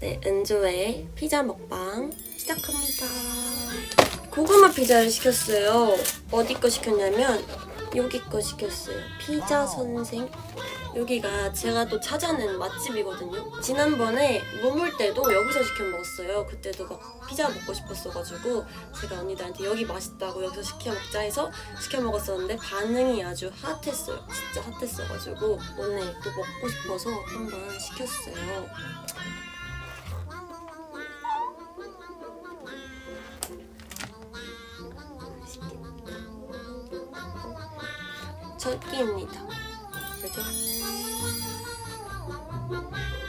네, 은조의 피자 먹방 시작합니다. 고구마 피자를 시켰어요. 어디 거 시켰냐면 여기 거 시켰어요. 피자 선생. 여기가 제가 또 찾아낸 맛집이거든요. 지난번에 머물 때도 여기서 시켜 먹었어요. 그때도 막 피자 먹고 싶었어가지고 제가 언니들한테 여기 맛있다고 여기서 시켜 먹자 해서 시켜 먹었었는데 반응이 아주 핫했어요. 진짜 핫했어가지고 오늘 또 먹고 싶어서 한번 시켰어요. 절기입니다.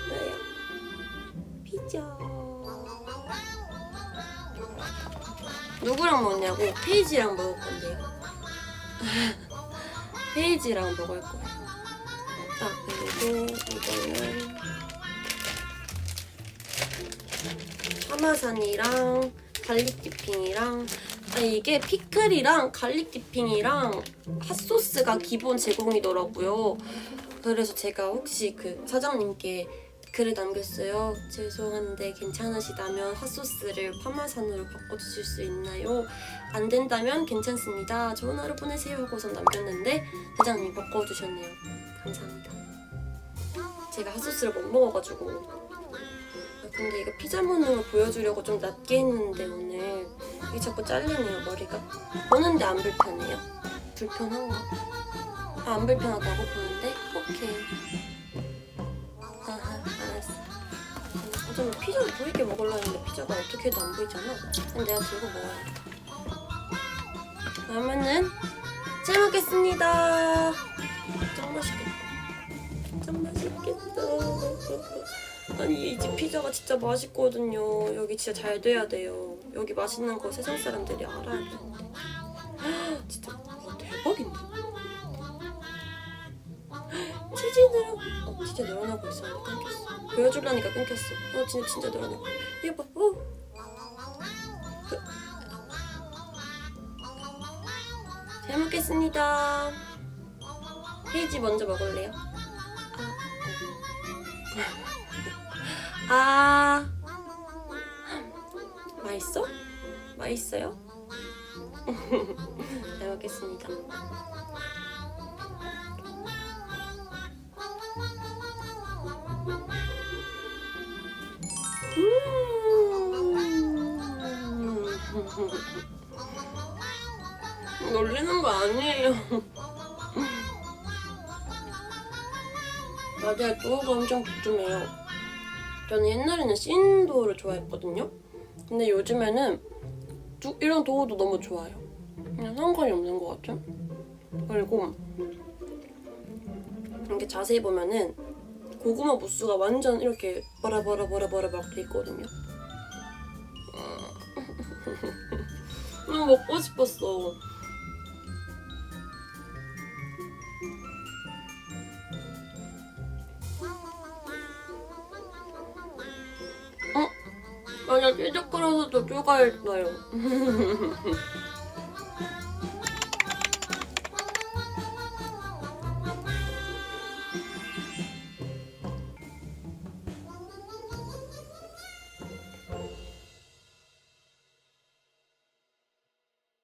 뭐예요? 피자. 누구랑 먹냐고? 페이지랑 먹을 건데요. 페이지랑 먹을 거예요. 자, 그리고 이거는 파마산이랑 갈릭 디핑이랑 아 이게 피클이랑 갈릭 디핑이랑 핫소스가 기본 제공이더라고요. 그래서 제가 혹시 그 사장님께 글을 남겼어요. 죄송한데 괜찮으시다면 핫소스를 파마산으로 바꿔주실 수 있나요? 안 된다면 괜찮습니다. 좋은 하루 보내세요 하고서 남겼는데 사장님이 바꿔주셨네요. 감사합니다. 제가 핫소스를 못 먹어가지고 아, 근데 이거 피자 먹는 걸 보여주려고 좀 낮게 했는데 오늘 이게 자꾸 잘리네요 머리가. 보는데 안 불편해요? 불편한가? 아, 안 불편하다고 보는데? 오케이. 아하 알았어. 어쩌면 피자를 보이게 먹으려 했는데 피자가 어떻게 해도 안 보이잖아. 그럼 내가 들고 먹어야 돼. 그러면은 잘 먹겠습니다. 짱 맛있겠다. 짱 맛있겠다 아니 이 집 피자가 진짜 맛있거든요. 여기 진짜 잘 돼야 돼요. 여기 맛있는 거 세상 사람들이 알아야 되는데. 헉, 진짜 와, 대박인데. 늘어. 어 진짜 늘어나고 있었는데 끊겼어. 보여주려니까 끊겼어. 어 진짜 진짜 늘어나고. 이거 봐. 어. 그- 잘 먹겠습니다. 페이지 먼저 먹을래요? 아, 맛있어? 맛있어요? 잘 먹겠습니다. 음. 놀리는 거 아니에요. 맞아요, 도우가 엄청 두툼해요. 저는 옛날에는 신도를 좋아했거든요. 근데 요즘에는 두- 이런 도우도 너무 좋아요. 그냥 상관이 없는 것 같아. 그리고 이렇게 자세히 보면은 고구마 무스가 완전 이렇게 버라버라버라버라 막 돼 있거든요. 너무 먹고 싶었어. 만약 삐죽거려서도 쪼가했어요.